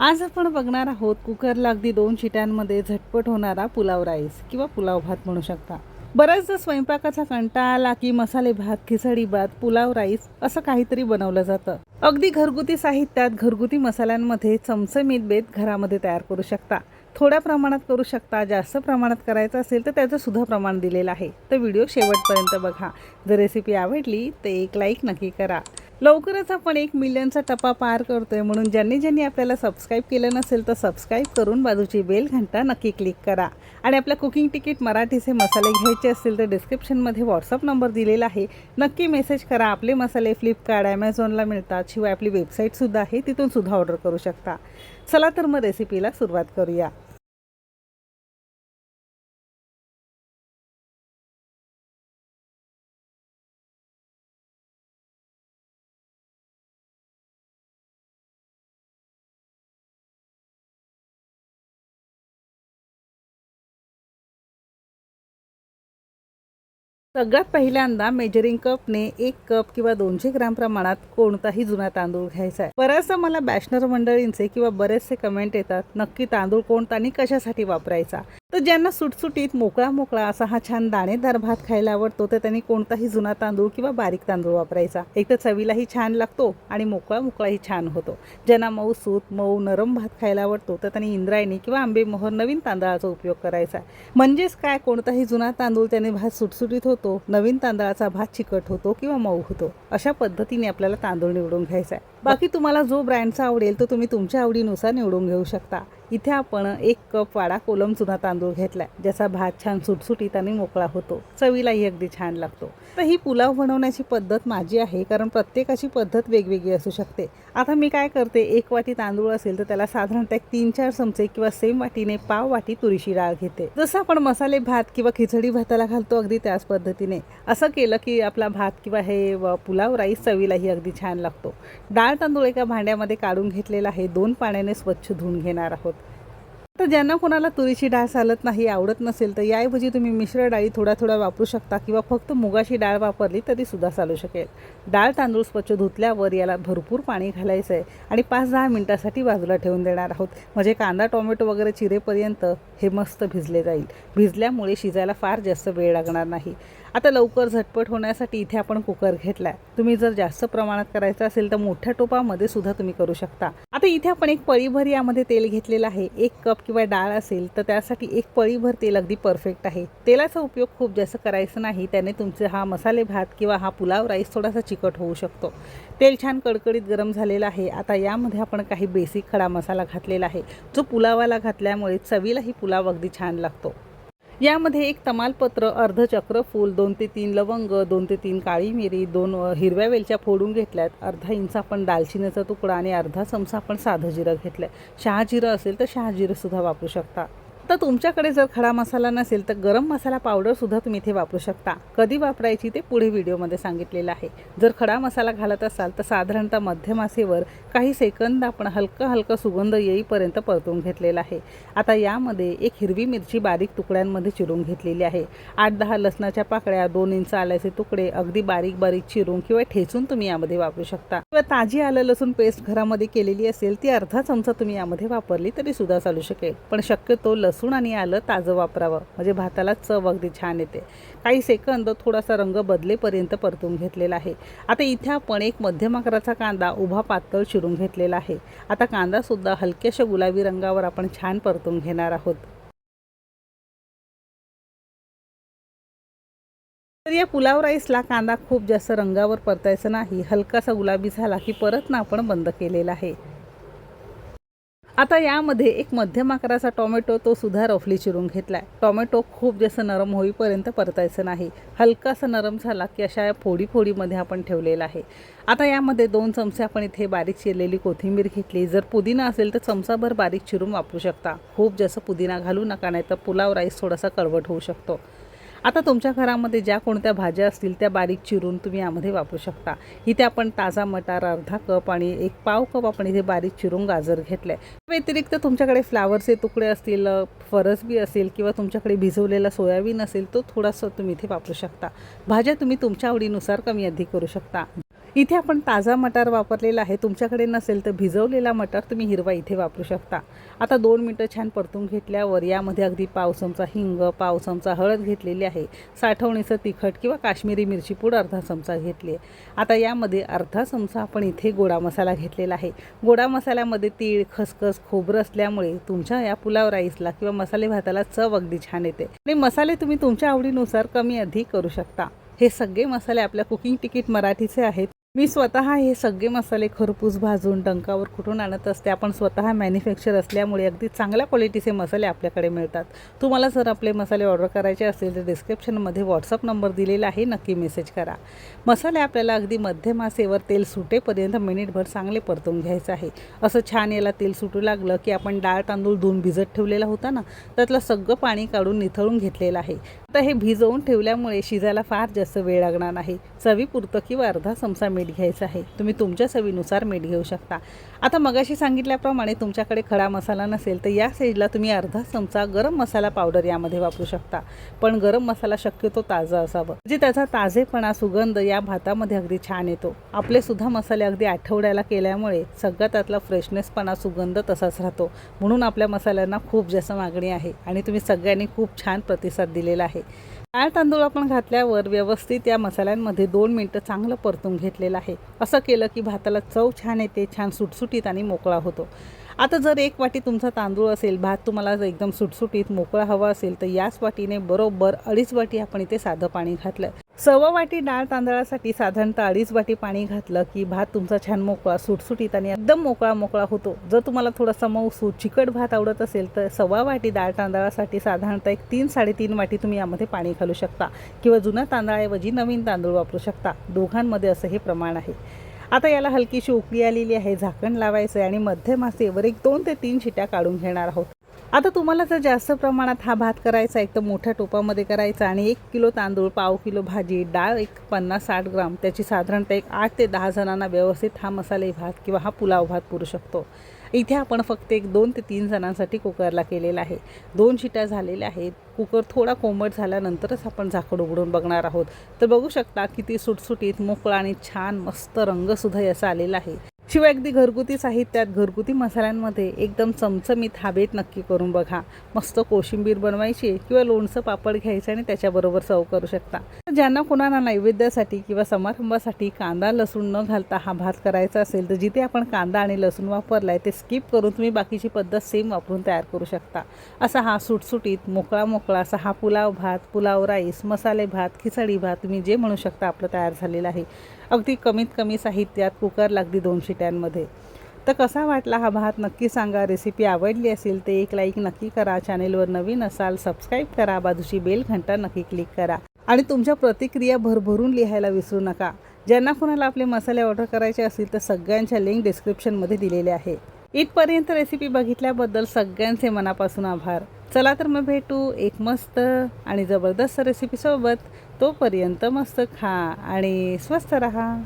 आज आपण बघणार आहोत कुकरला अगदी दोन शिट्यांमध्ये झटपट होणारा पुलाव राईस किंवा पुलाव भात म्हणू शकता. बऱ्याचदा स्वयंपाकाचा कंटाळा आला की मसाले भात खिचडी भात पुलाव राईस असं काहीतरी बनवलं जातं. अगदी घरगुती साहित्यात घरगुती मसाल्यांमध्ये चमचमीत बेत घरामध्ये तयार करू शकता. थोड्या प्रमाणात करू शकता जास्त प्रमाणात करायचं असेल तर त्याचं सुद्धा प्रमाण दिलेलं आहे. तर व्हिडिओ शेवटपर्यंत बघा. जर रेसिपी आवडली तर एक लाईक नक्की करा. लवकरच आपण एक मिलियनचा टप्पा पार करतोय म्हणून ज्यांनी ज्यांनी आपल्याला सबस्क्राईब केलं नसेल तर सबस्क्राईब करून बाजूची बेल घंटा नक्की क्लिक करा. आणि आपल्या कुकिंग तिकीट मराठीचे मसाले घ्यायचे असतील तर डिस्क्रिप्शनमध्ये व्हॉट्सअप नंबर दिलेला आहे. नक्की मेसेज करा. आपले मसाले फ्लिपकार्ट ॲमेझॉनला मिळतात. शिवाय आपली वेबसाईटसुद्धा आहे. तिथून सुद्धा ऑर्डर करू शकता. चला तर मग रेसिपीला सुरुवात करूया. सगळ्यात पहिल्यांदा मेजरिंग कपने एक कप किंवा दोनशे ग्राम प्रमाणात कोणताही जुना तांदूळ घ्यायचा आहे. बऱ्याचदा मला बॅशनर मंडळींचे किंवा बरेचसे कमेंट येतात नक्की तांदूळ कोणता आणि कशासाठी वापरायचा? तर ज्यांना सुटसुटीत मोकळा मोकळा असा हा छान दाणेदार भात खायला आवडतो तर त्यांनी कोणताही जुना तांदूळ किंवा बारीक तांदूळ वापरायचा. एक तर चवीलाही छान लागतो आणि मोकळा मोकळाही छान होतो. ज्यांना मऊ सूत मऊ नरम भात खायला आवडतो तर त्यांनी इंद्रायणी किंवा आंबेमोहर नवीन तांदळाचा उपयोग करायचा. म्हणजेच काय? कोणताही जुना तांदूळ त्याने भात सुटसुटीत होतो नवीन तांदळाचा भात चिकट होतो किंवा मऊ होतो अशा पद्धतीने आपल्याला तांदूळ निवडून घ्यायचा आहे. बाकी तुम्हाला जो ब्रँडचा आवडेल तो तुम्ही तुमच्या आवडीनुसार निवडून घेऊ शकता. इथे आपण एक कप वाडा कोलम तांदूळ घेतला ज्याचा भात छान सुटसुटीत आणि मोकळा होतो. चवीलाही अगदी छान लागतो. तर ही पुलाव बनवण्याची पद्धत माझी आहे कारण प्रत्येकाची पद्धत वेगवेगळी असू शकते. आता मी काय करते एक वाटी तांदूळ असेल तर त्याला साधारणतः एक तीन चार चमचे किंवा सेम वाटीने पाव वाटी तुरीची डाळ घेते. जसं आपण मसाले भात किंवा खिचडी भाताला घालतो अगदी त्याच पद्धतीने. असं केलं की आपला भात किंवा हे व पुलाव राईस चवीलाही अगदी छान लागतो. डाळ तांदूळ एका भांड्यामध्ये काढून घेतलेला आहे. दोन पाण्याने स्वच्छ धुवून घेणार आहोत. तर ज्यांना कोणाला तुरीची डाळ चालत नाही आवडत नसेल तर याऐवजी तुम्ही मिश्र डाळी थोडा थोडा वापरू शकता किंवा फक्त मुगाची डाळ वापरली तरी सुद्धा चालू शकेल. डाळ तांदूळ स्वच्छ धुतल्यावर याला भरपूर पाणी घालायचं आहे आणि पाच दहा मिनटासाठी बाजूला ठेवून देणार आहोत. म्हणजे कांदा टोमॅटो वगैरे चिरेपर्यंत हे मस्त भिजले जाईल. भिजल्यामुळे शिजायला फार जास्त वेळ लागणार नाही. आता लवकर झटपट होण्यासाठी इथे आपण कुकर घेतलाय. तुम्ही जर जास्त प्रमाणात करायचं असेल तर मोठ्या टोपामध्ये सुद्धा तुम्ही करू शकता. आता इथे आपण एक पळीभर यामध्ये तेल घेतलेलं आहे. एक कप किंवा डाळ असेल तर त्यासाठी एक पळीभर तेल अगदी परफेक्ट आहे. तेलाचा उपयोग खूप जास्त करायचा नाही. त्याने तुमचे हा मसाले भात किंवा हा पुलाव राईस थोडासा चिकट होऊ शकतो. तेल छान कडकडीत गरम झालेलं आहे. आता यामध्ये आपण काही बेसिक खडा मसाला घातलेला आहे. जो पुलावाला घातल्यामुळे चवीलाही पुलाव अगदी छान लागतो. यामध्ये एक तमालपत्र अर्धचक्र फूल दोन ते तीन लवंग दोन ते तीन काळी मिरी दोन हिरव्या वेलच्या फोडून घेतल्यात. अर्धा इंच आपण दालचिनीचा तुकडा आणि अर्धा चमचा आपण साधं जिरं घेतलं आहे शहाजिरं असेल तर शहाजिरंसुद्धा वापरू शकता. तर तुमच्याकडे जर खडा मसाला नसेल तर गरम मसाला पावडरसुद्धा तुम्ही इथे वापरू शकता. कधी वापरायची ते पुढे व्हिडिओमध्ये सांगितलेलं आहे. जर खडा मसाला घालत असाल तर साधारणतः मध्यम आचेवर काही सेकंद आपण हलकं हलकं सुगंध येईपर्यंत परतून घेतलेला आहे. आता यामध्ये एक हिरवी मिरची बारीक तुकड्यांमध्ये चिरून घेतलेली आहे. आठ दहा लसणाच्या पाकळ्या दोन इंच आल्याचे तुकडे अगदी बारीक बारीक चिरून किंवा ठेचून तुम्ही यामध्ये वापरू शकता. किंवा ताजी आलं लसूण पेस्ट घरामध्ये केलेली असेल ती अर्धा चमचा तुम्ही यामध्ये वापरली तरी सुद्धा चालू शकेल. पण शक्यतो लसूण आणि आलं ताजं वापरावं. म्हणजे भाताला चव अगदी छान येते. काही सेकंद थोडासा रंग बदलेपर्यंत परतून घेतलेला आहे. आता इथे आपण एक मध्यम आकाराचा कांदा उभा पातळ चिरून घेतलेला आहे. आता कांदासुद्धा हलक्याशा गुलाबी रंगावर आपण छान परतून घेणार आहोत. तर या पुलाव राईसला कांदा खूप जास्त रंगावर परतायचा नाही. हलकासा गुलाबी झाला की परत ना आपण बंद केलेला आहे. आता यामध्ये एक मध्यम आकाराचा टोमॅटो तो सुद्धा रफली चिरून घेतलाय. टोमॅटो खूप जास्त नरम होईपर्यंत परतायचं नाही. हलकासा नरम झाला की अशा फोडी फोडीमध्ये आपण ठेवलेला आहे. आता यामध्ये दोन चमचे आपण इथे बारीक चिरलेली कोथिंबीर घेतली. जर पुदिना असेल तर चमचाभर बारीक चिरून वापरू शकता. खूप जास्त पुदिना घालू नका नाही तर पुलाव राईस थोडासा कडवट होऊ शकतो. आता तुमच्या घरामध्ये ज्या कोणत्या भाज्या असतील त्या बारीक चिरून तुम्ही यामध्ये वापरू शकता. इथे आपण ताजा मटार अर्धा कप आणि एक पाव कप आपण इथे बारीक चिरून गाजर घेतलं आहे व्यतिरिक्त तुमच्याकडे फ्लावरचे तुकडे असतील फरसबी असेल किंवा तुमच्याकडे भिजवलेला सोयाबीन असेल तो थोडासा तुम्ही इथे वापरू शकता. भाज्या तुम्ही तुमच्या आवडीनुसार कमी अधिक करू शकता. इथे आपण ताजा मटार वापरलेला आहे. तुमच्याकडे नसेल तर भिजवलेला मटार तुम्ही हिरवा इथे वापरू शकता. आता दोन मिनटं छान परतून घेतल्यावर यामध्ये अगदी पाव चमचा हिंग पाव चमचा हळद घेतलेली आहे. साठवणीचं तिखट किंवा काश्मीरी मिरची पूड अर्धा चमचा घेतली आहे. आता यामध्ये अर्धा चमचा आपण इथे गोडा मसाला घेतलेला आहे. गोडा मसाल्यामध्ये तीळ खसखस खोबरं असल्यामुळे तुमच्या या पुलाव राईसला किंवा मसाले भाताला चव अगदी छान येते. आणि मसाले तुम्ही तुमच्या आवडीनुसार कमी अधिक करू शकता. हे सगळे मसाले आपल्या कुकिंग तिकीट मराठीचे आहेत. मी स्वतः हे सगळे मसाले खरपूस भाजून डंकावर कुठून आणत असते आपण स्वतः मॅन्युफॅक्चर असल्यामुळे अगदी चांगल्या क्वालिटीचे मसाले आपल्याकडे मिळतात. तुम्हाला जर आपले मसाले ऑर्डर करायचे असतील तर डिस्क्रिप्शनमध्ये व्हॉट्सअप नंबर दिलेला आहे नक्की मेसेज करा. मसाले आपल्याला अगदी मध्यम आसेवर तेल सुटेपर्यंत मिनिटभर चांगले परतून घ्यायचं आहे. असं छान याला तेल सुटू लागलं की आपण डाळ तांदूळ धुवून भिजत ठेवलेला होता ना त्यातलं सगळं पाणी काढून निथळून घेतलेलं आहे. आता हे भिजवून ठेवल्यामुळे शिजायला फार जास्त वेळ लागणार नाही. चवीपुरतं किंवा अर्धा चमचा मीठ घ्यायचं आहे. तुम्ही तुमच्या चवीनुसार मीठ घेऊ शकता. आता मगाशी सांगितल्याप्रमाणे तुमच्याकडे खडा मसाला नसेल तर या स्टेजला तुम्ही अर्धा चमचा गरम मसाला पावडर यामध्ये वापरू शकता. पण गरम मसाला शक्यतो ताजा असावं. म्हणजे त्याचा ताजेपणा सुगंध या भातामध्ये अगदी छान येतो. आपले सुद्धा मसाले अगदी आठवड्याला केल्यामुळे सगळा त्यातला फ्रेशनेसपणा सुगंध तसाच राहतो. म्हणून आपल्या मसाल्यांना खूप जास्त मागणी आहे आणि तुम्ही सगळ्यांनी खूप छान प्रतिसाद दिलेला आहे. डाळ तांदूळ आपण घातल्यावर व्यवस्थित या मसाल्यांमध्ये दोन मिनटं चांगलं परतून घेतलेलं आहे. असं केलं की भाताला चव छान येते छान सुटसुटीत आणि मोकळा होतो. आता जर एक वाटी तुमचा तांदूळ असेल भात तुम्हाला एकदम सुटसुटीत मोकळा हवा असेल तर याच वाटीने बरोबर अडीच वाटी आपण इथे साधं पाणी घातलं. सव्वा वाटी डाळ तांदळासाठी साधारणतः अडीच वाटी पाणी घातलं की भात तुमचा छान मोकळा सुटसुटीत आणि एकदम मोकळा मोकळा होतो. जर तुम्हाला थोडासा मऊसू चिकट भात आवडत असेल तर सव्वा वाटी डाळ तांदळासाठी साधारणतः एक तीन साडेतीन वाटी तुम्ही यामध्ये पाणी घालू शकता किंवा जुन्या तांदळाऐवजी नवीन तांदूळ वापरू शकता. दोघांमध्ये असं हे प्रमाण आहे. आता याला हलकीशी उकळी आलेली आहे. झाकण लावायचं आहे आणि मध्यमासेवर एक दोन ते तीन शिट्या काढून घेणार आहोत. आता तुम्हाला जर जास्त प्रमाणात हा भात करायचा एक तर मोठ्या टोपामध्ये करायचा आणि एक किलो तांदूळ पाव किलो भाजी डाळ एक पन्नास साठ ग्राम. त्याची साधारणतः एक आठ ते दहा जणांना व्यवस्थित हा मसाले भात किंवा हा पुलाव भात पुरू शकतो. इथे आपण फक्त एक दोन ते तीन जणांसाठी कुकरला केलेला आहे. दोन शिट्या झालेल्या आहेत. कुकर थोडा कोंबट झाल्यानंतरच आपण झाकड उघडून बघणार आहोत. तर बघू शकता किती सुटसुटीत मोकळा आणि छान मस्त रंगसुद्धा याचा आलेला आहे. शिवाय अगदी घरगुती साहित्यात घरगुती मसाल्यांमध्ये एकदम चमचमीत हाबेत नक्की करून बघा. मस्त कोशिंबीर बनवायची किंवा लोणचं पापड घ्यायचं आणि त्याच्याबरोबर सर्व करू शकता. ज्यांना कोणाला नैवेद्यासाठी किंवा समारंभासाठी कांदा लसूण न घालता हा भात करायचा असेल तर जिथे आपण कांदा आणि लसूण वापरला आहे ते स्किप करून तुम्ही बाकीची पद्धत सेम वापरून तयार करू शकता. असा हा सुटसुटीत मोकळा मोकळा असा हा पुलाव भात पुलाव राईस मसाले भात खिचडी भात तुम्ही जे म्हणू शकता आपलं तयार झालेलं आहे. अगदी कमीत कमी साहित्यात कुकर लागली दोन शिट्यांमध्ये. तर कसा वाटला हा भात? नक्की सांगा. रेसिपी आवडली असेल तर एक लाईक नक्की करा. चॅनेलवर नवीन असाल सबस्क्राईब करा. बाजूची बेल घंटा नक्की क्लिक करा. आणि तुमच्या प्रतिक्रिया भरभरून लिहायला विसरू नका. ज्यांना कोणाला आपले मसाले ऑर्डर करायचे असतील तर सगळ्यांच्या लिंक डिस्क्रिप्शनमध्ये दिलेले आहे. इथपर्यंत रेसिपी बघितल्याबद्दल सगळ्यांचे मनापासून आभार. चला तर मग भेटू एक मस्त आणि जबरदस्त रेसिपीसोबत तोपर्यंत मस्त खा आणि स्वस्त रहा.